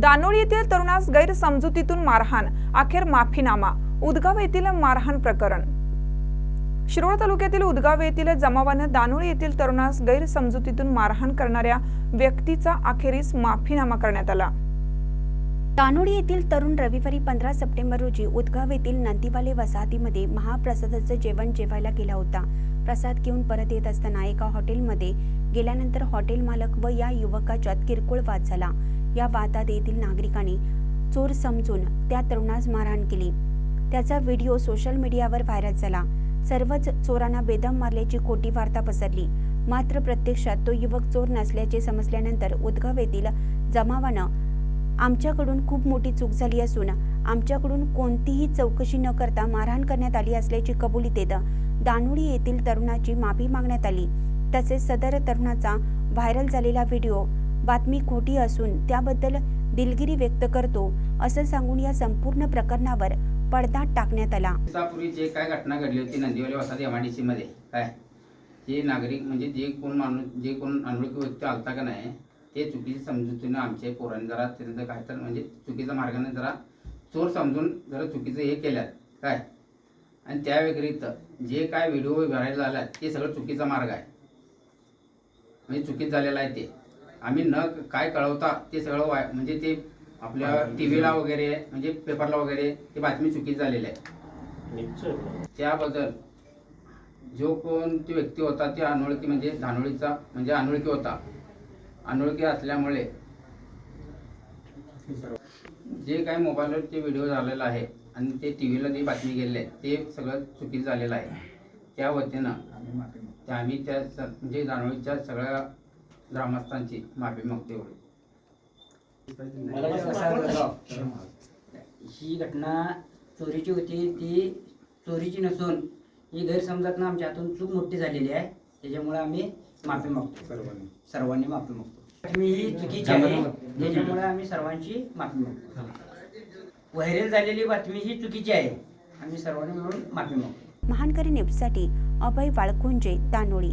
दानोळी येथील तरुणास गैरसमजुतीतून मारहाण अखेर माफीनामा उदगाव येथील मारहाण प्रकरण. शिरोळ तालुक्यातील उदगाव येथील जमावानं दानोळी येथील तरुणास गैरसमजुतीतून मारहाण करणाऱ्या व्यक्तीचा अखेरीस माफीनामा करण्यात आला. दानोडी येथील तरुण रविवारी पंधरा सप्टेंबर रोजी उदगाव येथील नंदीवाले वसाहतीमध्ये महाप्रसादाचं जेवण जेवायला गेला होता. प्रसाद घेऊन परत येत असताना एका हॉटेलमध्ये गेल्यानंतर हॉटेल मालक व या युवकाच्यात किरकोळ वाद झाला. या वादात येथील नागरिकांनी चोर समजून त्या तरुणास मारहाण केली. त्याचा व्हिडिओ सोशल मीडियावर व्हायरल झाला. सर्वच चोरांना बेदम मारल्याची खोटी वार्ता पसरली. मात्र प्रत्यक्षात तो युवक चोर नसल्याचे समजल्यानंतर उद्गाव येथील जमावानं आमच्याकडून खूप मोठी चूक झाली असून आमच्याकडून कोणतीही चौकशी न करता मारहाण करण्यात आली असल्याची कबुली देत दानोडी येथील तरुणाची माफी मागण्यात आली. तसेच सदर तरुणाचा व्हायरल झालेला व्हिडिओ बातमी खोटी असून त्याबद्दल दिलगिरी व्यक्त करतो असं सांगून या संपूर्ण प्रकरणावर पडदा टाकण्यात आला. दिवसापूर्वी जे काय घटना घडली होती नंदिवली वसाहत एमआयडीसी डी मध्ये काय? जे नागरिक म्हणजे जे कोण माणूस जे कोण अनोळखी व्यक्ती आलता का नाही ते चुकीची समजुतीनं आमच्या पोरांनी जरा त्यांचं काय तर म्हणजे चुकीच्या मार्गाने जरा चोर समजून जरा चुकीचं हे केल्यात काय? आणि त्या व्यतिरिक्त जे काय व्हिडिओ व्हायरल झाला ते सगळं चुकीचा मार्ग आहे. म्हणजे चुकीत झालेलं आहे ते. आम्ही न काय कळवता ते सगळं वाय म्हणजे ते आपल्या टी व्हीला वगैरे म्हणजे पेपरला वगैरे ते बातमी चुकीची झालेली आहे. त्याबद्दल जो कोण ती व्यक्ती होता ते अनोळखी म्हणजे धानोळीचा म्हणजे अनोळखी होता. अनोळखी असल्यामुळे जे काही मोबाईलवर ते व्हिडिओ झालेला आहे आणि ते टी व्हीला जी बातमी गेलेली आहे ते सगळं चुकीचं झालेलं आहे. त्या वतीनं आम्ही त्या म्हणजे धानोळीच्या सगळ्या ग्रामस्थांची माफी मागतो एवढी. ही घटना चोरीची होती ती चोरीची नसून ही गैरसमजातनं आमच्या हातून चूक मोठी झालेली आहे. त्याच्यामुळे आम्ही माफी मागतो. सर्वांनी. माफी मागतो. बातमी ही चुकीची आहे. त्याच्यामुळे आम्ही सर्वांची माफी मागतो. व्हायरल झालेली बातमी ही चुकीची आहे. आम्ही सर्वांनी मिळून माफी मागतो. महानकरी न्यूजसाठी अभय वाळकुंजे दानोळी